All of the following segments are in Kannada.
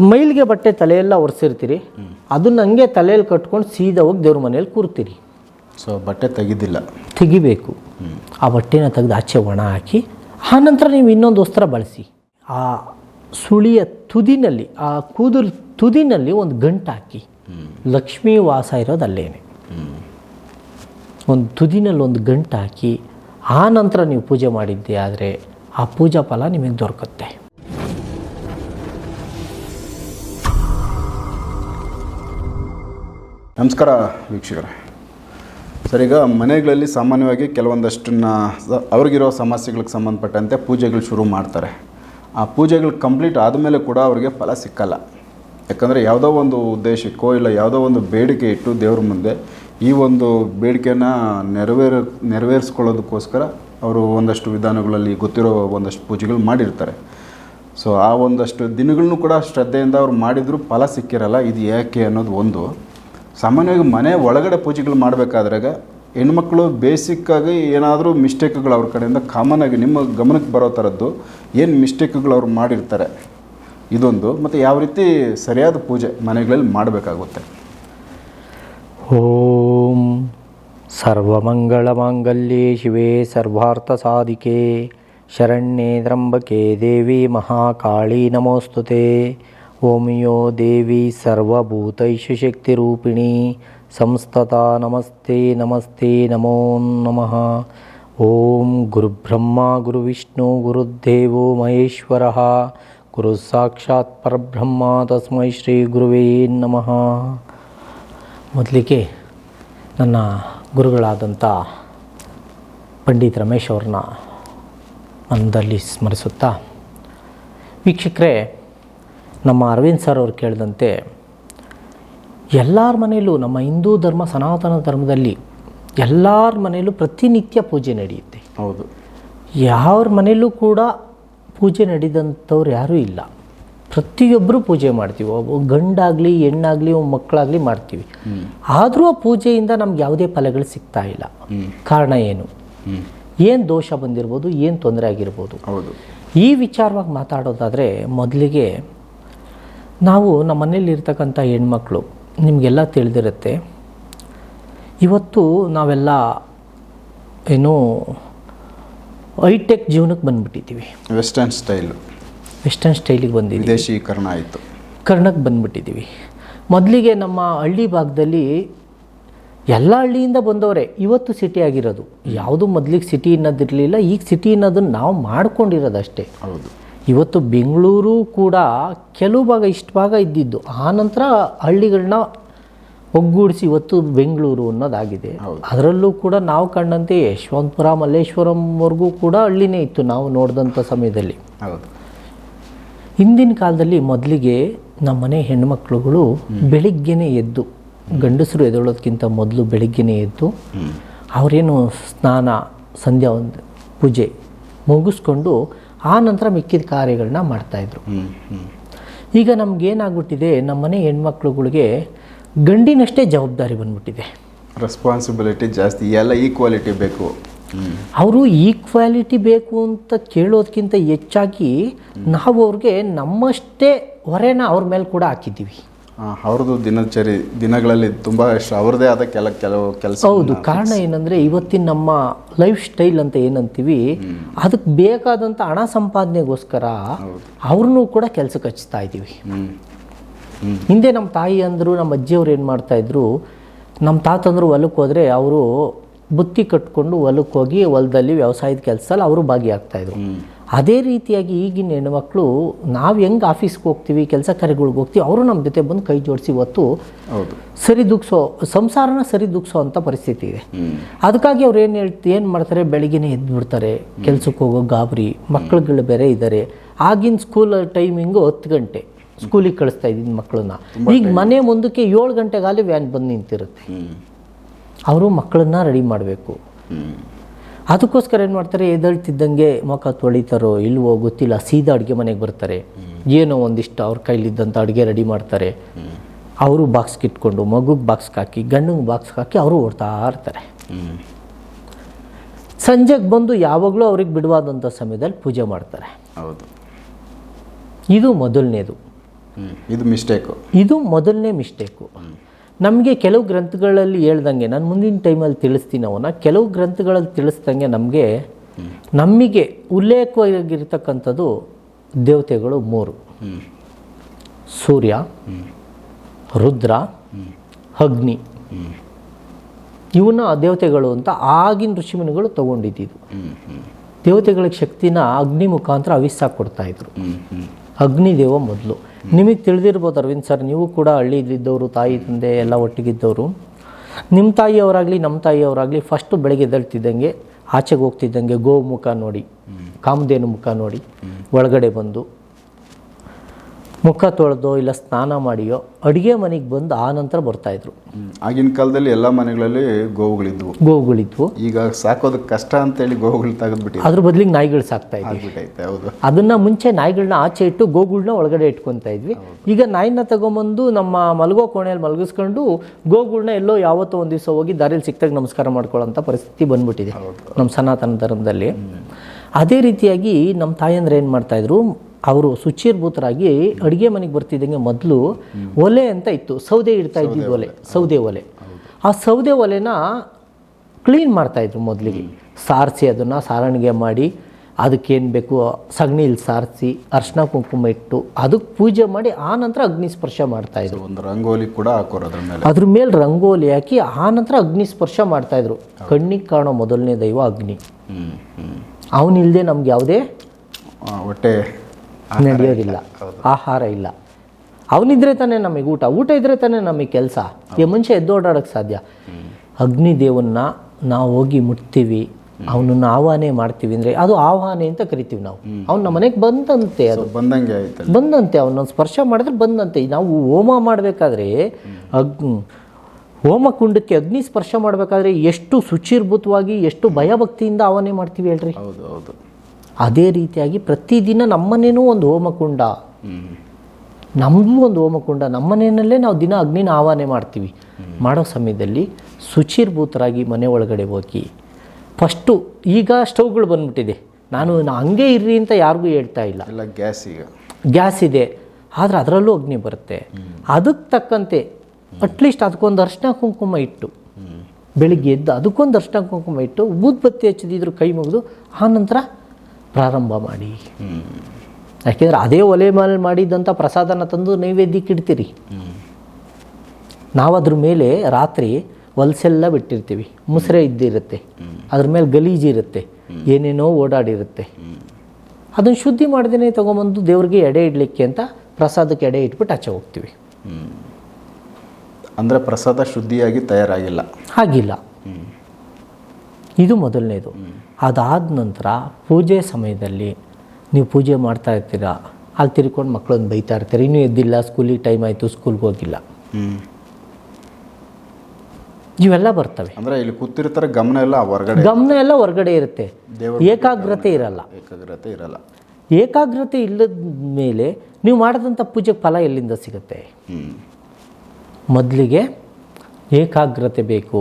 ಮೈಲಿಗೆ ಬಟ್ಟೆ ತಲೆಯೆಲ್ಲ ಒರೆಸಿರ್ತೀರಿ ಅದನ್ನ ಹಂಗೆ ತಲೆಯಲ್ಲಿ ಕಟ್ಕೊಂಡು ಸೀದಾ ಹೋಗಿ ದೇವ್ರ ಮನೇಲಿ ಕೂರ್ತೀರಿ. ಸೊ ಬಟ್ಟೆ ತೆಗೆದಿಲ್ಲ. ತೆಗಿಬೇಕು. ಆ ಬಟ್ಟೆನ ತೆಗೆದು ಆಚೆ ಒಣ ಹಾಕಿ ಆನಂತರ ನೀವು ಇನ್ನೊಂದು ವಸ್ತ್ರ ಬಳಸಿ. ಆ ಸುಳಿಯ ತುದಿನಲ್ಲಿ ಆ ಕೂದಲು ತುದಿನಲ್ಲಿ ಒಂದು ಗಂಟು ಹಾಕಿ. ಲಕ್ಷ್ಮೀ ವಾಸ ಇರೋದು ಅಲ್ಲೇನೆ. ಒಂದು ತುದಿನಲ್ಲಿ ಒಂದು ಗಂಟು ಹಾಕಿ ಆ ನಂತರ ನೀವು ಪೂಜೆ ಮಾಡಿದ್ದೆ ಆದರೆ ಆ ಪೂಜಾ ಫಲ ನಿಮಗೆ ದೊರಕುತ್ತೆ. ನಮಸ್ಕಾರ ವೀಕ್ಷಕರೇ. ಸರ್, ಈಗ ಮನೆಗಳಲ್ಲಿ ಸಾಮಾನ್ಯವಾಗಿ ಕೆಲವೊಂದಷ್ಟನ್ನ ಅವ್ರಿಗಿರೋ ಸಮಸ್ಯೆಗಳಿಗೆ ಸಂಬಂಧಪಟ್ಟಂತೆ ಪೂಜೆಗಳು ಶುರು ಮಾಡ್ತಾರೆ. ಆ ಪೂಜೆಗಳು ಕಂಪ್ಲೀಟ್ ಆದಮೇಲೆ ಕೂಡ ಅವರಿಗೆ ಫಲ ಸಿಕ್ಕಲ್ಲ. ಯಾಕಂದರೆ ಯಾವುದೋ ಒಂದು ಉದ್ದೇಶಕ್ಕೋ ಇಲ್ಲ ಯಾವುದೋ ಒಂದು ಬೇಡಿಕೆ ಇಟ್ಟು ದೇವ್ರ ಮುಂದೆ ಈ ಒಂದು ಬೇಡಿಕೆನ ನೆರವೇರ, ನೆರವೇರಿಸ್ಕೊಳ್ಳೋದಕ್ಕೋಸ್ಕರ ಅವರು ಒಂದಷ್ಟು ವಿಧಾನಗಳಲ್ಲಿ ಗೊತ್ತಿರೋ ಒಂದಷ್ಟು ಪೂಜೆಗಳು ಮಾಡಿರ್ತಾರೆ. ಸೊ, ಆ ಒಂದಷ್ಟು ದಿನಗಳನ್ನೂ ಕೂಡ ಶ್ರದ್ಧೆಯಿಂದ ಅವ್ರು ಮಾಡಿದರೂ ಫಲ ಸಿಕ್ಕಿರಲ್ಲ, ಇದು ಯಾಕೆ ಅನ್ನೋದು ಒಂದು. ಸಾಮಾನ್ಯವಾಗಿ ಮನೆ ಒಳಗಡೆ ಪೂಜೆಗಳು ಮಾಡಬೇಕಾದ್ರಾಗ ಹೆಣ್ಮಕ್ಳು ಬೇಸಿಕ್ಕಾಗಿ ಏನಾದರೂ ಮಿಸ್ಟೇಕ್ಗಳು ಅವ್ರ ಕಡೆಯಿಂದ ಕಾಮನ್ ಆಗಿ ನಿಮ್ಮ ಗಮನಕ್ಕೆ ಬರೋ ಥರದ್ದು ಏನು ಮಿಸ್ಟೇಕ್ಗಳು ಅವ್ರು ಮಾಡಿರ್ತಾರೆ. ಇದೊಂದು. ಮತ್ತು ಯಾವ ರೀತಿ ಸರಿಯಾದ ಪೂಜೆ ಮನೆಗಳಲ್ಲಿ ಮಾಡಬೇಕಾಗುತ್ತೆ. ಓಂ ಸರ್ವಮಂಗಳಮಾಂಗಲ್ಯೆ ಶಿವೇ ಸರ್ವಾರ್ಥ ಸಾಧಿಕೆ. ಶರಣ್ಯೇ ತ್ರಂಬಕೆ ದೇವಿ ಮಹಾಕಾಳಿ ನಮೋಸ್ತುತೆ. ಓಂ ಯೋ ದೇವಿ ಸರ್ವಭೂತೈಷು ಶಕ್ತಿರೂಪಿಣಿ. ಸಂಸ್ತತ ನಮಸ್ತೆ ನಮಸ್ತೆ ನಮೋ ನಮಃ. ಓಂ ಗುರುಬ್ರಹ್ಮ ಗುರುವಿಷ್ಣು ಗುರುದೇವೋ ಮಹೇಶ್ವರ. ಗುರು ಸಾಕ್ಷಾತ್ ಪರಬ್ರಹ್ಮ ತಸ್ಮೈ ಶ್ರೀ ಗುರುವೇ ನಮಃ. ಮೊದಲಿಗೆ ನನ್ನ ಗುರುಗಳಾದಂಥ ಪಂಡಿತ್ ರಮೇಶ್ ಅವ್ರನ್ನ ಮನದಲ್ಲಿ ಸ್ಮರಿಸುತ್ತಾ. ವೀಕ್ಷಕರೇ ನಮ್ಮ ಅರವಿಂದ್ ಸರ್ ಅವರು ಕೇಳಿದಂತೆ ಎಲ್ಲರ ಮನೆಯಲ್ಲೂ ನಮ್ಮ ಹಿಂದೂ ಧರ್ಮ ಸನಾತನ ಧರ್ಮದಲ್ಲಿ ಎಲ್ಲರ ಮನೆಯಲ್ಲೂ ಪ್ರತಿನಿತ್ಯ ಪೂಜೆ ನಡೆಯುತ್ತೆ. ಹೌದು. ಯಾರ ಮನೆಯಲ್ಲೂ ಕೂಡ ಪೂಜೆ ನಡೆದಂಥವ್ರು ಯಾರೂ ಇಲ್ಲ. ಪ್ರತಿಯೊಬ್ಬರು ಪೂಜೆ ಮಾಡ್ತೀವಿ. ಒಬ್ಬ ಗಂಡಾಗಲಿ ಹೆಣ್ಣಾಗಲಿ ಒಬ್ಬ ಮಕ್ಕಳಾಗಲಿ ಮಾಡ್ತೀವಿ. ಆದರೂ ಆ ಪೂಜೆಯಿಂದ ನಮ್ಗೆ ಯಾವುದೇ ಫಲಗಳು ಸಿಗ್ತಾ ಇಲ್ಲ. ಕಾರಣ ಏನು? ಏನು ದೋಷ ಬಂದಿರ್ಬೋದು ಏನು ತೊಂದರೆ ಆಗಿರ್ಬೋದು. ಹೌದು. ಈ ವಿಚಾರವಾಗಿ ಮಾತಾಡೋದಾದರೆ ಮೊದಲಿಗೆ ನಾವು ನಮ್ಮ ಮನೇಲಿ ಇರ್ತಕ್ಕಂಥ ಹೆಣ್ಮಕ್ಳು ನಿಮಗೆಲ್ಲ ತಿಳಿದಿರುತ್ತೆ. ಇವತ್ತು ನಾವೆಲ್ಲ ಏನು ಹೈಟೆಕ್ ಜೀವನಕ್ಕೆ ಬಂದ್ಬಿಟ್ಟಿದ್ದೀವಿ. ವೆಸ್ಟರ್ನ್ ಸ್ಟೈಲು ವೆಸ್ಟರ್ನ್ ಸ್ಟೈಲಿಗೆ ಬಂದಿದ್ದೀವಿ. ವಿದೇಶೀಕರಣ ಆಯಿತು. ಕರ್ಣಕ್ಕೆ ಬಂದ್ಬಿಟ್ಟಿದ್ದೀವಿ. ಮೊದಲಿಗೆ ನಮ್ಮ ಹಳ್ಳಿ ಭಾಗದಲ್ಲಿ ಎಲ್ಲ ಹಳ್ಳಿಯಿಂದ ಬಂದವರೇ ಇವತ್ತು ಸಿಟಿ ಆಗಿರೋದು. ಯಾವುದು ಮೊದಲಿಗೆ ಸಿಟಿ ಅನ್ನೋದಿರಲಿಲ್ಲ ಈಗ ಸಿಟಿ ಅನ್ನೋದನ್ನು ನಾವು ಮಾಡ್ಕೊಂಡಿರೋದಷ್ಟೇ. ಹೌದು. ಇವತ್ತು ಬೆಂಗಳೂರು ಕೂಡ ಕೆಲವು ಭಾಗ ಇಷ್ಟು ಭಾಗ ಇದ್ದಿದ್ದು. ಆ ನಂತರ ಹಳ್ಳಿಗಳನ್ನ ಒಗ್ಗೂಡಿಸಿ ಇವತ್ತು ಬೆಂಗಳೂರು ಅನ್ನೋದಾಗಿದೆ. ಅದರಲ್ಲೂ ಕೂಡ ನಾವು ಕಂಡಂತೆ ಯಶವಂತಪುರ ಮಲ್ಲೇಶ್ವರಂವರೆಗೂ ಕೂಡ ಹಳ್ಳಿನೇ ಇತ್ತು ನಾವು ನೋಡಿದಂಥ ಸಮಯದಲ್ಲಿ. ಹೌದು. ಹಿಂದಿನ ಕಾಲದಲ್ಲಿ ಮೊದಲಿಗೆ ನಮ್ಮ ಮನೆ ಹೆಣ್ಮಕ್ಳುಗಳು ಬೆಳಿಗ್ಗೆನೇ ಎದ್ದು ಗಂಡಸರು ಎದ್ದೇಳೋದಕ್ಕಿಂತ ಮೊದಲು ಬೆಳಿಗ್ಗೆನೇ ಎದ್ದು ಅವರೇನು ಸ್ನಾನ ಸಂಧ್ಯಾ ಒಂದು ಪೂಜೆ ಮುಗಿಸ್ಕೊಂಡು ಆ ನಂತರ ಮಿಕ್ಕಿದ ಕಾರ್ಯಗಳನ್ನ ಮಾಡ್ತಾಯಿದ್ರು ಈಗ ನಮಗೇನಾಗ್ಬಿಟ್ಟಿದೆ ನಮ್ಮ ಮನೆ ಹೆಣ್ಮಕ್ಳುಗಳಿಗೆ ಗಂಡಿನಷ್ಟೇ ಜವಾಬ್ದಾರಿ ಬಂದ್ಬಿಟ್ಟಿದೆ. ರೆಸ್ಪಾನ್ಸಿಬಿಲಿಟಿ ಜಾಸ್ತಿ ಎಲ್ಲ ಈಕ್ವಾಲಿಟಿ ಬೇಕು. ಅವರು ಈಕ್ವಾಲಿಟಿ ಬೇಕು ಅಂತ ಕೇಳೋದಕ್ಕಿಂತ ಹೆಚ್ಚಾಗಿ ನಾವು ಅವ್ರಿಗೆ ನಮ್ಮಷ್ಟೇ ಹೊರೆನ ಅವ್ರ ಮೇಲೆ ಕೂಡ ಹಾಕಿದ್ದೀವಿ. ಅವ್ರದ್ದು ದಿನಚರಿ ದಿನಗಳಲ್ಲಿ ತುಂಬ ಇಷ್ಟ. ಅವ್ರದ್ದೇ ಆದ ಕೆಲ ಕೆಲವು ಕೆಲಸ ಹೌದು ಕಾರಣ ಏನಂದರೆ ಇವತ್ತಿನ ನಮ್ಮ ಲೈಫ್ ಸ್ಟೈಲ್ ಅಂತ ಏನಂತೀವಿ ಅದಕ್ಕೆ ಬೇಕಾದಂಥ ಹಣ ಸಂಪಾದನೆಗೋಸ್ಕರ ಅವ್ರನ್ನೂ ಕೂಡ ಕೆಲಸಕ್ಕೆ ಹಚ್ತಾ ಇದ್ದೀವಿ. ಹಿಂದೆ ನಮ್ಮ ತಾಯಿ ಅಂದರು ನಮ್ಮ ಅಜ್ಜಿಯವ್ರು ಏನು ಮಾಡ್ತಾಯಿದ್ರು ನಮ್ಮ ತಾತಂದ್ರು ಹೊಲಕ್ಕೆ ಹೋದರೆ ಅವರು ಬುತ್ತಿ ಕಟ್ಕೊಂಡು ಹೊಲಕ್ಕೆ ಹೋಗಿ ಹೊಲದಲ್ಲಿ ವ್ಯವಸಾಯದ ಕೆಲಸದಲ್ಲಿ ಅವರು ಭಾಗಿಯಾಗ್ತಾಯಿದ್ರು ಅದೇ ರೀತಿಯಾಗಿ ಈಗಿನ ಹೆಣ್ಮಕ್ಳು ನಾವು ಹೆಂಗೆ ಆಫೀಸ್ಗೆ ಹೋಗ್ತೀವಿ ಕೆಲಸ ಕಾರ್ಯಗಳಿಗೆ ಹೋಗ್ತೀವಿ ಅವರು ನಮ್ಮ ಜೊತೆ ಬಂದು ಕೈ ಜೋಡಿಸಿ ಇವತ್ತು ಹೌದು. ಸರಿ ದುಃಖಿಸೋ ಸಂಸಾರನ ಸರಿ ದುಃಖಿಸೋ ಅಂಥ ಪರಿಸ್ಥಿತಿ ಇದೆ. ಅದಕ್ಕಾಗಿ ಅವ್ರು ಏನು ಹೇಳ್ತಿ ಏನು ಮಾಡ್ತಾರೆ ಬೆಳಿಗ್ಗೆನೇ ಎದ್ದು ಬಿಡ್ತಾರೆ. ಕೆಲ್ಸಕ್ಕೆ ಹೋಗೋ ಗಾಬರಿ ಮಕ್ಕಳುಗಳು ಬೇರೆ ಇದ್ದಾರೆ ಆಗಿನ ಸ್ಕೂಲ್ ಟೈಮಿಂಗು ಹತ್ತು ಗಂಟೆ ಸ್ಕೂಲಿಗೆ ಕಳಿಸ್ತಾ ಇದ್ದೀನಿ ಮಕ್ಕಳನ್ನ ಈಗ ಮನೆ ಮುಂದಕ್ಕೆ ಏಳು ಗಂಟೆಗಾಲಿ ವ್ಯಾನ್ ಬಂದು ನಿಂತಿರುತ್ತೆ. ಅವರು ಮಕ್ಕಳನ್ನ ರೆಡಿ ಮಾಡಬೇಕು. ಅದಕ್ಕೋಸ್ಕರ ಏನು ಮಾಡ್ತಾರೆ? ಎದಳ್ತಿದ್ದಂಗೆ ಮುಖ ತೊಳಿತಾರೋ ಇಲ್ವೋ ಗೊತ್ತಿಲ್ಲ. ಸೀದಾ ಅಡುಗೆ ಮನೆಗೆ ಬರ್ತಾರೆ. ಏನೋ ಒಂದಿಷ್ಟು ಅವ್ರ ಕೈಲಿದ್ದಂಥ ಅಡುಗೆ ರೆಡಿ ಮಾಡ್ತಾರೆ. ಅವರು ಬಾಕ್ಸ್ಗೆ ಇಟ್ಕೊಂಡು ಮಗುಗೆ ಬಾಕ್ಸ್ ಹಾಕಿ ಗಂಡಂಗೆ ಬಾಕ್ಸ್ಗೆ ಹಾಕಿ ಅವರು ಓಡ್ತಾ ಇರ್ತಾರೆ. ಸಂಜೆಗೆ ಬಂದು ಯಾವಾಗಲೂ ಅವ್ರಿಗೆ ಬಿಡುವಾದಂಥ ಸಮಯದಲ್ಲಿ ಪೂಜೆ ಮಾಡ್ತಾರೆ. ಹೌದು. ಇದು ಮೊದಲನೇದು. ಇದು ಮಿಸ್ಟೇಕು ಇದು ಮೊದಲನೇ ಮಿಸ್ಟೇಕು ನಮಗೆ ಕೆಲವು ಗ್ರಂಥಗಳಲ್ಲಿ ಹೇಳ್ದಂಗೆ, ನಾನು ಮುಂದಿನ ಟೈಮಲ್ಲಿ ತಿಳಿಸ್ತೀನಿ ಅವನ್ನ. ಕೆಲವು ಗ್ರಂಥಗಳಲ್ಲಿ ತಿಳಿಸ್ದಂಗೆ ನಮಗೆ ನಮಗೆ ಉಲ್ಲೇಖವಾಗಿರ್ತಕ್ಕಂಥದ್ದು ದೇವತೆಗಳು ಮೂರು. ಸೂರ್ಯ, ರುದ್ರ, ಅಗ್ನಿ. ಇವನ್ನ ದೇವತೆಗಳು ಅಂತ ಆಗಿನ ಋಷಿಮುನಿಗಳು ತಗೊಂಡಿದ್ದು ದೇವತೆಗಳಿಗೆ ಶಕ್ತಿನ ಅಗ್ನಿ ಮುಖಾಂತರ ಅವಿಸ್ಸಾಗಿ ಕೊಡ್ತಾ ಇದ್ರು. ಹ್ಞೂ ಹ್ಞೂ ಅಗ್ನಿದೇವ ಮೊದಲು. ನಿಮಗೆ ತಿಳಿದಿರ್ಬೋದು ಅರವಿಂದ್ ಸರ್ ನೀವು ಕೂಡ ಹಳ್ಳಿಲಿದ್ದವರು ತಾಯಿ ತಂದೆ ಎಲ್ಲ ಒಟ್ಟಿಗಿದ್ದವರು. ನಿಮ್ಮ ತಾಯಿಯವರಾಗಲಿ ನಮ್ಮ ತಾಯಿಯವರಾಗಲಿ ಫಸ್ಟು ಬೆಳಗ್ಗೆ ಎದ್ದೇಳ್ತಿದ್ದಂಗೆ ಆಚೆಗೆ ಹೋಗ್ತಿದ್ದಂಗೆ ಗೋ ಮುಖ ನೋಡಿ ಕಾಮಧೇನು ಮುಖ ನೋಡಿ ಒಳಗಡೆ ಬಂದು ಮುಖ ತೊಳೆದೋ ಇಲ್ಲ ಸ್ನಾನ ಮಾಡಿಯೋ ಅಡುಗೆ ಮನೆಗೆ ಬಂದು ಆ ನಂತರ ಬರ್ತಾಯಿದ್ರು. ಆಗಿನ ಕಾಲದಲ್ಲಿ ಎಲ್ಲ ಮನೆಗಳಲ್ಲಿ ಗೋವುಗಳಿದ್ವು. ಗೋವುಗಳಿದ್ವು. ಈಗ ಸಾಕೋದಕ್ಕೆ ಕಷ್ಟ ಅಂತೇಳಿ ಗೋವುಗಳು ತೆಗೆದ್ಬಿಟ್ಟು ಅದ್ರ ಬದಲಿಗೆ ನಾಯಿಗಳು ಸಾಕ್ತಾ ಇದ್ವಿ. ಹೌದು. ಅದನ್ನ ಮುಂಚೆ ನಾಯಿಗಳನ್ನ ಆಚೆ ಇಟ್ಟು ಗೋಗಳ್ನ ಒಳಗಡೆ ಇಟ್ಕೊತಾ ಇದ್ವಿ. ಈಗ ನಾಯಿನ ತಗೊಂಬಂದು ನಮ್ಮ ಮಲಗೋ ಕೋಣೆಯಲ್ಲಿ ಮಲಗಿಸ್ಕೊಂಡು ಗೋವುಗಳನ್ನ ಎಲ್ಲೋ ಯಾವತ್ತೋ ಒಂದು ದಿವಸ ಹೋಗಿ ದಾರಿಯಲ್ಲಿ ಸಿಕ್ತಾಗ ನಮಸ್ಕಾರ ಮಾಡ್ಕೊಳ್ಳೋಂಥ ಪರಿಸ್ಥಿತಿ ಬಂದ್ಬಿಟ್ಟಿದೆ ನಮ್ಮ ಸನಾತನ ಧರ್ಮದಲ್ಲಿ. ಅದೇ ರೀತಿಯಾಗಿ ನಮ್ಮ ತಾಯಂದ್ರೆ ಏನು ಮಾಡ್ತಾಯಿದ್ರು ಅವರು ಶುಚಿರ್ಭೂತರಾಗಿ ಅಡುಗೆ ಮನೆಗೆ ಬರ್ತಿದ್ದಂಗೆ ಮೊದಲು ಒಲೆ ಅಂತ ಇತ್ತು. ಸೌದೆ ಇಡ್ತಾ ಇದ್ದಿದ್ದು ಒಲೆ ಸೌದೆ ಒಲೆ. ಆ ಸೌದೆ ಒಲೆನ ಕ್ಲೀನ್ ಮಾಡ್ತಾಯಿದ್ರು ಮೊದಲಿಗೆ. ಸಾರಿಸಿ ಅದನ್ನು ಸಾರಣಿಗೆ ಮಾಡಿ ಅದಕ್ಕೇನು ಬೇಕು ಸಗಣಿಲಿ ಸಾರಿಸಿ ಅರ್ಶಿನ ಕುಂಕುಮ ಇಟ್ಟು ಅದಕ್ಕೆ ಪೂಜೆ ಮಾಡಿ ಆ ನಂತರ ಅಗ್ನಿ ಸ್ಪರ್ಶ ಮಾಡ್ತಾಯಿದ್ರು ಒಂದು ರಂಗೋಲಿ ಕೂಡ ಹಾಕೋರು ಅದ್ರ ಮೇಲೆ. ಅದ್ರ ಮೇಲೆ ರಂಗೋಲಿ ಹಾಕಿ ಆ ನಂತರ ಅಗ್ನಿ ಸ್ಪರ್ಶ ಮಾಡ್ತಾಯಿದ್ರು ಕಣ್ಣಿಗೆ ಕಾಣೋ ಮೊದಲನೇ ದೈವ ಅಗ್ನಿ. ಅವನಿಲ್ಲದೆ ನಮ್ಗೆ ಯಾವುದೇ ಹೊಟ್ಟೆ ನಡೆಯೋದಿಲ್ಲ ಆಹಾರ ಇಲ್ಲ. ಅವನಿದ್ರೆ ತಾನೇ ನಮಗೆ ಊಟ ಊಟ ಇದ್ರೆ ತಾನೇ ನಮಗೆ ಕೆಲಸ. ಈ ಮುಂಚೆ ಎದ್ದು ಓಡಾಡೋಕ್ಕೆ ಸಾಧ್ಯ. ಅಗ್ನಿದೇವನ್ನ ನಾವು ಹೋಗಿ ಮುಟ್ತೀವಿ ಅವನನ್ನು ಆಹ್ವಾನೆ ಮಾಡ್ತೀವಿ ಅಂದರೆ ಅದು ಆಹ್ವಾನೆ ಅಂತ ಕರಿತೀವಿ ನಾವು. ಅವ್ನು ನಮ್ಮ ಮನೆಗೆ ಬಂದಂತೆ ಅದು. ಬಂದಂಗೆ ಬಂದಂತೆ ಅವನನ್ನು ಸ್ಪರ್ಶ ಮಾಡಿದ್ರೆ ಬಂದಂತೆ. ನಾವು ಹೋಮ ಮಾಡಬೇಕಾದ್ರೆ ಅಗ್ನಿ ಹೋಮ ಕುಂಡಕ್ಕೆ ಅಗ್ನಿ ಸ್ಪರ್ಶ ಮಾಡಬೇಕಾದ್ರೆ ಎಷ್ಟು ಶುಚಿರ್ಭೂತವಾಗಿ ಎಷ್ಟು ಭಯಭಕ್ತಿಯಿಂದ ಆಹ್ವಾನೆ ಮಾಡ್ತೀವಿ ಹೇಳ್ರಿ? ಹೌದು ಹೌದು. ಅದೇ ರೀತಿಯಾಗಿ ಪ್ರತಿದಿನ ನಮ್ಮನೇನೂ ಒಂದು ಹೋಮಕುಂಡ. ನಮಗೂ ನಮ್ಮದು ಒಂದು ಹೋಮಕುಂಡ. ನಮ್ಮನೆಯಲ್ಲೇ ನಾವು ದಿನ ಅಗ್ನಿನ ಆಹ್ವಾನೆ ಮಾಡ್ತೀವಿ. ಮಾಡೋ ಸಮಯದಲ್ಲಿ ಶುಚಿರ್ಭೂತರಾಗಿ ಮನೆ ಒಳಗಡೆ ಹೋಗಿ. ಫಸ್ಟು ಈಗ ಸ್ಟೌವ್ಗಳು ಬಂದ್ಬಿಟ್ಟಿದೆ. ನಾನು ಹಂಗೆ ಇರ್ರಿ ಅಂತ ಯಾರಿಗೂ ಹೇಳ್ತಾ ಇಲ್ಲ. ಎಲ್ಲ ಗ್ಯಾಸ್ ಈಗ. ಗ್ಯಾಸ್ ಇದೆ. ಆದರೆ ಅದರಲ್ಲೂ ಅಗ್ನಿ ಬರುತ್ತೆ. ಅದಕ್ಕೆ ತಕ್ಕಂತೆ ಅಟ್ಲೀಸ್ಟ್ ಅದಕ್ಕೊಂದು ಅರ್ಶಿನ ಕುಂಕುಮ ಇಟ್ಟು ಬೆಳಿಗ್ಗೆ ಎದ್ದು ಅದಕ್ಕೊಂದು ಅರ್ಶಿನ ಕುಂಕುಮ ಇಟ್ಟು ಊದ್ಬತ್ತಿ ಹಚ್ಚಿದ್ರು ಕೈ ಮುಗಿದು ಆ ನಂತರ ಪ್ರಾರಂಭ ಮಾಡಿ. ಯಾಕೆಂದರೆ ಅದೇ ಒಲೆ ಮೇಲೆ ಮಾಡಿದ್ದಂಥ ಪ್ರಸಾದನ ತಂದು ನೈವೇದ್ಯಕ್ಕೆ ಇಡ್ತೀರಿ. ನಾವು ಅದ್ರ ಮೇಲೆ ರಾತ್ರಿ ಹೊಲಸೆಲ್ಲ ಬಿಟ್ಟಿರ್ತೀವಿ. ಮುಸ್ರೆ ಇದ್ದಿರುತ್ತೆ. ಅದ್ರ ಮೇಲೆ ಗಲೀಜು ಇರುತ್ತೆ. ಏನೇನೋ ಓಡಾಡಿರುತ್ತೆ. ಅದನ್ನು ಶುದ್ಧಿ ಮಾಡ್ದೇ ತೊಗೊಂಬಂದು ದೇವ್ರಿಗೆ ಎಡೆ ಇಡಲಿಕ್ಕೆ ಅಂತ ಪ್ರಸಾದಕ್ಕೆ ಎಡೆ ಇಟ್ಬಿಟ್ಟು ಆಚೆ ಹೋಗ್ತೀವಿ. ಅಂದರೆ ಪ್ರಸಾದ ಶುದ್ಧಿಯಾಗಿ ತಯಾರಾಗಿಲ್ಲ. ಹಾಗಿಲ್ಲ. ಇದು ಮೊದಲನೇದು. ಅದಾದ ನಂತರ ಪೂಜೆ ಸಮಯದಲ್ಲಿ ನೀವು ಪೂಜೆ ಮಾಡ್ತಾ ಇರ್ತೀರಾ? ಅಲ್ಲಿ ತಿರ್ಕೊಂಡು ಮಕ್ಕಳನ್ನು ಬೈತಾ ಇರ್ತಾರೆ? ಇನ್ನೂ ಎದ್ದಿಲ್ಲ ಸ್ಕೂಲಿಗೆ ಟೈಮ್ ಆಯಿತು ಸ್ಕೂಲ್ಗೆ ಹೋಗಿಲ್ಲ. ಇವೆಲ್ಲ ಬರ್ತವೆ. ಅಂದರೆ ಇಲ್ಲಿ ಕೂತಿರ್ತಾರೆ ಗಮನ ಎಲ್ಲ ಹೊರಗಡೆ ಗಮನ ಎಲ್ಲ ಹೊರಗಡೆ ಇರುತ್ತೆ. ಏಕಾಗ್ರತೆ ಇರಲ್ಲ. ಏಕಾಗ್ರತೆ ಇರಲ್ಲ. ಏಕಾಗ್ರತೆ ಇಲ್ಲದ ಮೇಲೆ ನೀವು ಮಾಡಿದಂಥ ಪೂಜೆಗೆ ಫಲ ಎಲ್ಲಿಂದ ಸಿಗುತ್ತೆ? ಮೊದಲಿಗೆ ಏಕಾಗ್ರತೆ ಬೇಕು.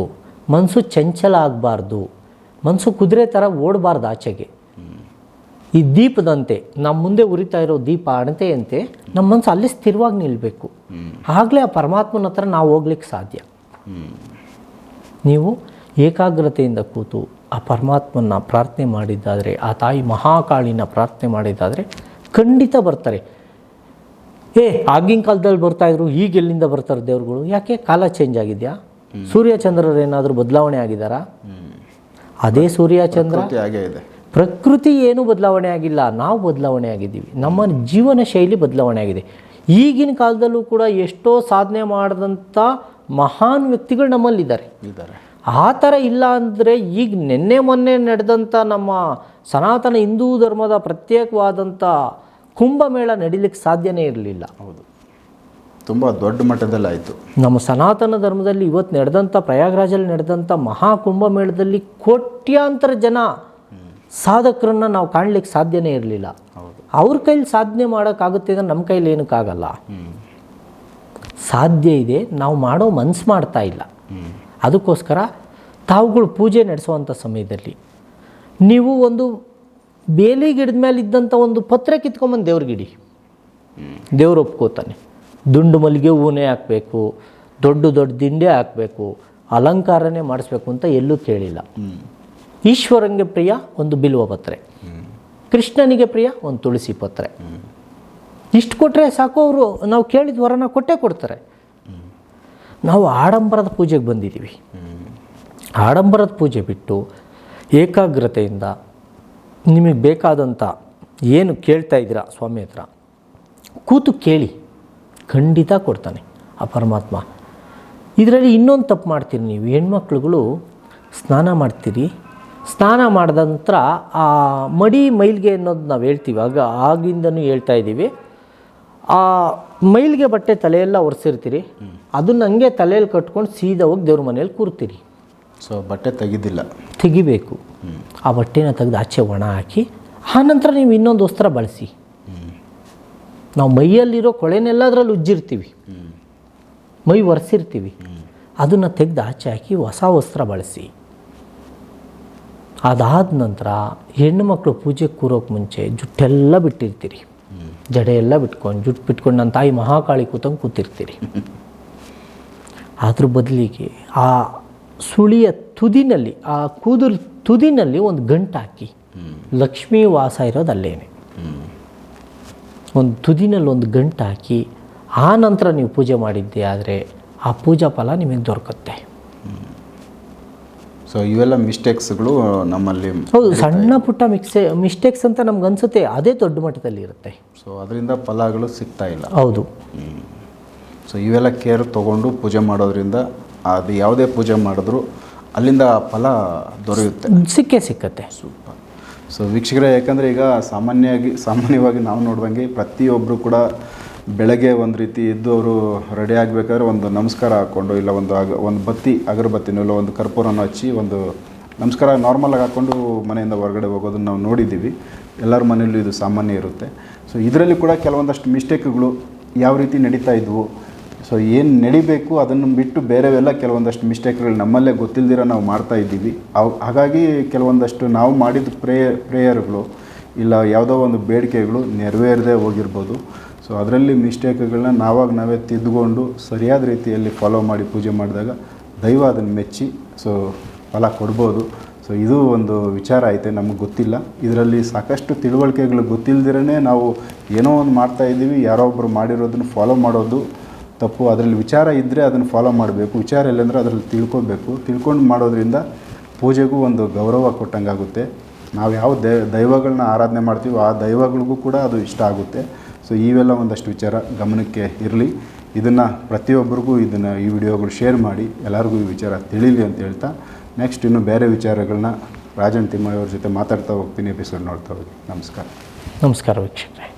ಮನಸ್ಸು ಚಂಚಲ ಆಗಬಾರ್ದು. ಮನಸ್ಸು ಕುದುರೆ ಥರ ಓಡಬಾರ್ದು ಆಚೆಗೆ. ಈ ದೀಪದಂತೆ ನಮ್ಮ ಮುಂದೆ ಉರಿತಾ ಇರೋ ದೀಪ ಅಣತೆಯಂತೆ ನಮ್ಮ ಮನಸ್ಸು ಅಲ್ಲಿ ಸ್ಥಿರವಾಗಿ ನಿಲ್ಲಬೇಕು ಆಗಲೇ ಆ ಪರಮಾತ್ಮನ ಹತ್ರ ನಾವು ಹೋಗ್ಲಿಕ್ಕೆ ಸಾಧ್ಯ. ನೀವು ಏಕಾಗ್ರತೆಯಿಂದ ಕೂತು ಆ ಪರಮಾತ್ಮನ ಪ್ರಾರ್ಥನೆ ಮಾಡಿದ್ದಾದರೆ ಆ ತಾಯಿ ಮಹಾಕಾಳಿನ ಪ್ರಾರ್ಥನೆ ಮಾಡಿದ್ದಾದರೆ ಖಂಡಿತ ಬರ್ತಾರೆ. ಏ ಆಗಿನ ಕಾಲದಲ್ಲಿ ಬರ್ತಾ ಇದ್ರು ಈಗ ಎಲ್ಲಿಂದ ಬರ್ತಾರೆ ದೇವ್ರುಗಳು? ಯಾಕೆ ಕಾಲ ಚೇಂಜ್ ಆಗಿದೆಯಾ? ಸೂರ್ಯ ಚಂದ್ರರು ಏನಾದರೂ ಬದಲಾವಣೆ ಆಗಿದ್ದಾರಾ? ಅದೇ ಸೂರ್ಯ ಚಂದ್ರ ಪ್ರಕೃತಿ ಹಾಗೇ ಇದೆ. ಪ್ರಕೃತಿ ಏನೂ ಬದಲಾವಣೆ ಆಗಿಲ್ಲ ನಾವು ಬದಲಾವಣೆ ಆಗಿದ್ದೀವಿ. ನಮ್ಮ ಜೀವನ ಶೈಲಿ ಬದಲಾವಣೆ ಆಗಿದೆ. ಈಗಿನ ಕಾಲದಲ್ಲೂ ಕೂಡ ಎಷ್ಟೋ ಸಾಧನೆ ಮಾಡಿದಂಥ ಮಹಾನ್ ವ್ಯಕ್ತಿಗಳು ನಮ್ಮಲ್ಲಿದ್ದಾರೆ. ಇದ್ದಾರೆ. ಆ ಥರ ಇಲ್ಲ ಅಂದರೆ ಈಗ ನಿನ್ನೆ ಮೊನ್ನೆ ನಡೆದಂಥ ನಮ್ಮ ಸನಾತನ ಹಿಂದೂ ಧರ್ಮದ ಪ್ರತ್ಯೇಕವಾದಂಥ ಕುಂಭಮೇಳ ನಡೀಲಿಕ್ಕೆ ಸಾಧ್ಯನೇ ಇರಲಿಲ್ಲ. ಹೌದು. ತುಂಬ ದೊಡ್ಡ ಮಟ್ಟದಲ್ಲಿ ಆಯಿತು. ನಮ್ಮ ಸನಾತನ ಧರ್ಮದಲ್ಲಿ ಇವತ್ತು ನಡೆದಂಥ ಪ್ರಯಾಗ್ರಾಜಲ್ಲಿ ನಡೆದಂಥ ಮಹಾ ಕುಂಭಮೇಳದಲ್ಲಿ ಕೋಟ್ಯಾಂತರ ಜನ ಸಾಧಕರನ್ನು ನಾವು ಕಾಣಲಿಕ್ಕೆ ಸಾಧ್ಯನೇ ಇರಲಿಲ್ಲ. ಅವ್ರ ಕೈಲಿ ಸಾಧನೆ ಮಾಡೋಕ್ಕಾಗುತ್ತೆ ಅಂದರೆ ನಮ್ಮ ಕೈಲಿ ಏನಕ್ಕಾಗಲ್ಲ. ಸಾಧ್ಯ ಇದೆ ನಾವು ಮಾಡೋ ಮನ್ಸು ಮಾಡ್ತಾ ಇಲ್ಲ. ಅದಕ್ಕೋಸ್ಕರ ತಾವುಗಳು ಪೂಜೆ ನಡೆಸುವಂಥ ಸಮಯದಲ್ಲಿ ನೀವು ಒಂದು ಬೇಲಿ ಗಿಡದ ಮೇಲೆ ಇದ್ದಂಥ ಒಂದು ಪತ್ರ ಕಿತ್ಕೊಂಬಂದು ದೇವ್ರಿಗಿಡಿ. ದೇವ್ರು ಒಪ್ಕೋತಾನೆ. ದುಂಡು ಮಲ್ಲಿಗೆ ಹೂನೇ ಹಾಕಬೇಕು ದೊಡ್ಡ ದೊಡ್ಡ ದಿಂಡೆ ಹಾಕಬೇಕು ಅಲಂಕಾರನೇ ಮಾಡಿಸ್ಬೇಕು ಅಂತ ಎಲ್ಲೂ ಕೇಳಿಲ್ಲ. ಈಶ್ವರಂಗೆ ಪ್ರಿಯ ಒಂದು ಬಿಲ್ವ ಪತ್ರೆ. ಕೃಷ್ಣನಿಗೆ ಪ್ರಿಯ ಒಂದು ತುಳಸಿ ಪತ್ರೆ. ಇಷ್ಟು ಕೊಟ್ಟರೆ ಸಾಕು ಅವರು ನಾವು ಕೇಳಿದ ವರನ ಕೊಟ್ಟೇ ಕೊಡ್ತಾರೆ. ನಾವು ಆಡಂಬರದ ಪೂಜೆಗೆ ಬಂದಿದ್ದೀವಿ. ಆಡಂಬರದ ಪೂಜೆ ಬಿಟ್ಟು ಏಕಾಗ್ರತೆಯಿಂದ ನಿಮಗೆ ಬೇಕಾದಂಥ ಏನು ಕೇಳ್ತಾ ಇದ್ದೀರಾ ಸ್ವಾಮಿ ಹತ್ರ ಕೂತು ಕೇಳಿ. ಖಂಡಿತ ಕೊಡ್ತಾನೆ ಆ ಪರಮಾತ್ಮ. ಇದರಲ್ಲಿ ಇನ್ನೊಂದು ತಪ್ಪು ಮಾಡ್ತೀರಿ ನೀವು. ಹೆಣ್ಮಕ್ಳುಗಳು ಸ್ನಾನ ಮಾಡ್ತೀರಿ. ಸ್ನಾನ ಮಾಡಿದ ನಂತರ ಆ ಮಡಿ ಮೈಲ್ಗೆ ಅನ್ನೋದು ನಾವು ಹೇಳ್ತೀವಿ. ಆಗ ಆಗಿಂದನೂ ಹೇಳ್ತಾ ಇದ್ದೀವಿ. ಆ ಮೈಲ್ಗೆ ಬಟ್ಟೆ ತಲೆಯೆಲ್ಲ ಒರೆಸಿರ್ತೀರಿ. ಅದನ್ನ ಹಂಗೆ ತಲೆಯಲ್ಲಿ ಕಟ್ಕೊಂಡು ಸೀದಾ ಹೋಗಿ ದೇವ್ರ ಮನೇಲಿ ಕೂರ್ತೀರಿ. ಸೊ ಬಟ್ಟೆ ತೆಗೆದಿಲ್ಲ. ತೆಗಿಬೇಕು. ಆ ಬಟ್ಟೆನ ತೆಗೆದು ಆಚೆ ಒಣ ಹಾಕಿ ಆನಂತರ ನೀವು ಇನ್ನೊಂದು ವಸ್ತ್ರ ಬಳಸಿ. ನಾವು ಮೈಯಲ್ಲಿರೋ ಕೊಳೆನೆಲ್ಲ ಅದರಲ್ಲಿ ಉಜ್ಜಿರ್ತೀವಿ. ಮೈ ಒರೆಸಿರ್ತೀವಿ. ಅದನ್ನು ತೆಗೆದು ಆಚೆ ಹಾಕಿ ಹೊಸ ವಸ್ತ್ರ ಬಳಸಿ. ಅದಾದ ನಂತರ ಹೆಣ್ಣು ಮಕ್ಕಳು ಪೂಜೆ ಕೂರೋಕೆ ಮುಂಚೆ ಜುಟ್ಟೆಲ್ಲ ಬಿಟ್ಟಿರ್ತೀರಿ. ಜಡೆ ಎಲ್ಲ ಬಿಟ್ಕೊಂಡು ಜುಟ್ಟು ಬಿಟ್ಕೊಂಡು ನನ್ನ ತಾಯಿ ಮಹಾಕಾಳಿ ಕೂತಂಗೆ ಕೂತಿರ್ತೀರಿ. ಅದ್ರ ಬದಲಿಗೆ ಆ ಸುಳಿಯ ತುದಿನಲ್ಲಿ, ಆ ಕೂದಲು ತುದಿನಲ್ಲಿ ಒಂದು ಗಂಟು ಹಾಕಿ ಲಕ್ಷ್ಮೀ ವಾಸ ಇರೋದು ಅಲ್ಲೇನೆ. ಒಂದು ತುದಿನಲ್ಲಿ ಒಂದು ಗಂಟು ಹಾಕಿ ಆ ನಂತರ ನೀವು ಪೂಜೆ ಮಾಡಿದ್ದೆ ಆದರೆ ಆ ಪೂಜಾ ಫಲ ನಿಮಗೆ ದೊರಕುತ್ತೆ. ಸೊ ಇವೆಲ್ಲ ಮಿಸ್ಟೇಕ್ಸ್ಗಳು ನಮ್ಮಲ್ಲಿ ಹೌದು ಸಣ್ಣ ಪುಟ್ಟ ಮಿಕ್ಸೆ ಮಿಸ್ಟೇಕ್ಸ್ ಅಂತ ನಮ್ಗೆ ಅನ್ಸುತ್ತೆ ಅದೇ ದೊಡ್ಡ ಮಟ್ಟದಲ್ಲಿ ಇರುತ್ತೆ. ಸೊ ಅದರಿಂದ ಫಲಗಳು ಸಿಗ್ತಾ ಇಲ್ಲ. ಹೌದು. ಸೊ ಇವೆಲ್ಲ ಕೇರ್ ತೊಗೊಂಡು ಪೂಜೆ ಮಾಡೋದ್ರಿಂದ ಅದು ಯಾವುದೇ ಪೂಜೆ ಮಾಡಿದ್ರು ಅಲ್ಲಿಂದ ಫಲ ದೊರೆಯುತ್ತೆ. ಸಿಕ್ಕೇ ಸಿಕ್ಕತ್ತೆ. ಸೂಪರ್. ಸೊ ವೀಕ್ಷಕರೇ, ಯಾಕಂದರೆ ಈಗ ಸಾಮಾನ್ಯವಾಗಿ ಸಾಮಾನ್ಯವಾಗಿ ನಾವು ನೋಡ್ದಂಗೆ ಪ್ರತಿಯೊಬ್ಬರು ಕೂಡ ಬೆಳಗ್ಗೆ ಒಂದು ರೀತಿ ಇದ್ದು ಅವರು ರೆಡಿ ಆಗಬೇಕಾದ್ರೆ ಒಂದು ನಮಸ್ಕಾರ ಹಾಕ್ಕೊಂಡು ಇಲ್ಲ ಒಂದು ಅಗ, ಒಂದು ಬತ್ತಿ, ಅಗರಬತ್ತಿನೂ ಇಲ್ಲ ಒಂದು ಕರ್ಪೂರನ ಹಚ್ಚಿ ಒಂದು ನಮಸ್ಕಾರ ನಾರ್ಮಲಾಗಿ ಹಾಕ್ಕೊಂಡು ಮನೆಯಿಂದ ಹೊರಗಡೆ ಹೋಗೋದನ್ನು ನಾವು ನೋಡಿದ್ದೀವಿ. ಎಲ್ಲರ ಮನೆಯಲ್ಲೂ ಇದು ಸಾಮಾನ್ಯ ಇರುತ್ತೆ. ಸೊ ಇದರಲ್ಲಿ ಕೂಡ ಕೆಲವೊಂದಷ್ಟು ಮಿಸ್ಟೇಕ್ಗಳು ಯಾವ ರೀತಿ ನಡೀತಾ ಇದ್ವು ಸೊ ಏನು ನಡಿಬೇಕು ಅದನ್ನು ಬಿಟ್ಟು ಬೇರೆವೆಲ್ಲ ಕೆಲವೊಂದಷ್ಟು ಮಿಸ್ಟೇಕ್ಗಳು ನಮ್ಮಲ್ಲೇ ಗೊತ್ತಿಲ್ಲದಿರೋ ನಾವು ಮಾಡ್ತಾ ಇದ್ದೀವಿ. ಅವು, ಹಾಗಾಗಿ ಕೆಲವೊಂದಷ್ಟು ನಾವು ಮಾಡಿದ ಪ್ರೇಯರ್ ಪ್ರೇಯರ್ಗಳು ಇಲ್ಲ ಯಾವುದೋ ಒಂದು ಬೇಡಿಕೆಗಳು ನೆರವೇರದೇ ಹೋಗಿರ್ಬೋದು. ಸೊ ಅದರಲ್ಲಿ ಮಿಸ್ಟೇಕ್ಗಳನ್ನ ನಾವಾಗ ನಾವೇ ತಿದ್ದುಕೊಂಡು ಸರಿಯಾದ ರೀತಿಯಲ್ಲಿ ಫಾಲೋ ಮಾಡಿ ಪೂಜೆ ಮಾಡಿದಾಗ ದೈವ ಅದನ್ನು ಮೆಚ್ಚಿ ಸೊ ಫಲ ಕೊಡ್ಬೋದು. ಸೊ ಇದು ಒಂದು ವಿಚಾರ ಐತೆ, ನಮಗೆ ಗೊತ್ತಿಲ್ಲ. ಇದರಲ್ಲಿ ಸಾಕಷ್ಟು ತಿಳುವಳಿಕೆಗಳು ಗೊತ್ತಿಲ್ಲದಿರೇ ನಾವು ಏನೋ ಒಂದು ಮಾಡ್ತಾ ಇದ್ದೀವಿ, ಯಾರೋ ಒಬ್ಬರು ಮಾಡಿರೋದನ್ನು ಫಾಲೋ ಮಾಡೋದು ತಪ್ಪು. ಅದರಲ್ಲಿ ವಿಚಾರ ಇದ್ದರೆ ಅದನ್ನು ಫಾಲೋ ಮಾಡಬೇಕು. ವಿಚಾರ ಇಲ್ಲಂದ್ರೆ ಅದರಲ್ಲಿ ತಿಳ್ಕೊಬೇಕು. ತಿಳ್ಕೊಂಡು ಮಾಡೋದ್ರಿಂದ ಪೂಜೆಗೂ ಒಂದು ಗೌರವ ಕೊಟ್ಟಂಗಾಗುತ್ತೆ. ನಾವು ಯಾವ ದೈವಗಳನ್ನ ಆರಾಧನೆ ಮಾಡ್ತೀವೋ ಆ ದೈವಗಳಿಗೂ ಕೂಡ ಅದು ಇಷ್ಟ ಆಗುತ್ತೆ. ಸೊ ಇವೆಲ್ಲ ಒಂದಷ್ಟು ವಿಚಾರ ಗಮನಕ್ಕೆ ಇರಲಿ. ಇದನ್ನು ಪ್ರತಿಯೊಬ್ಬರಿಗೂ ಇದನ್ನು ಈ ವಿಡಿಯೋಗಳು ಶೇರ್ ಮಾಡಿ, ಎಲ್ಲರಿಗೂ ಈ ವಿಚಾರ ತಿಳಿಲಿ ಅಂತ ಹೇಳ್ತಾ ನೆಕ್ಸ್ಟ್ ಇನ್ನು ಬೇರೆ ವಿಚಾರಗಳನ್ನ ರಾಜನ್ ತಿಮ್ಮಯ್ಯವ್ರ ಜೊತೆ ಮಾತಾಡ್ತಾ ಹೋಗ್ತೀನಿ ಎಪಿಸೋಡ್ ನೋಡ್ತಾ ಹೋಗಿ ನಮಸ್ಕಾರ. ನಮಸ್ಕಾರ ವೀಕ್ಷಕರೇ.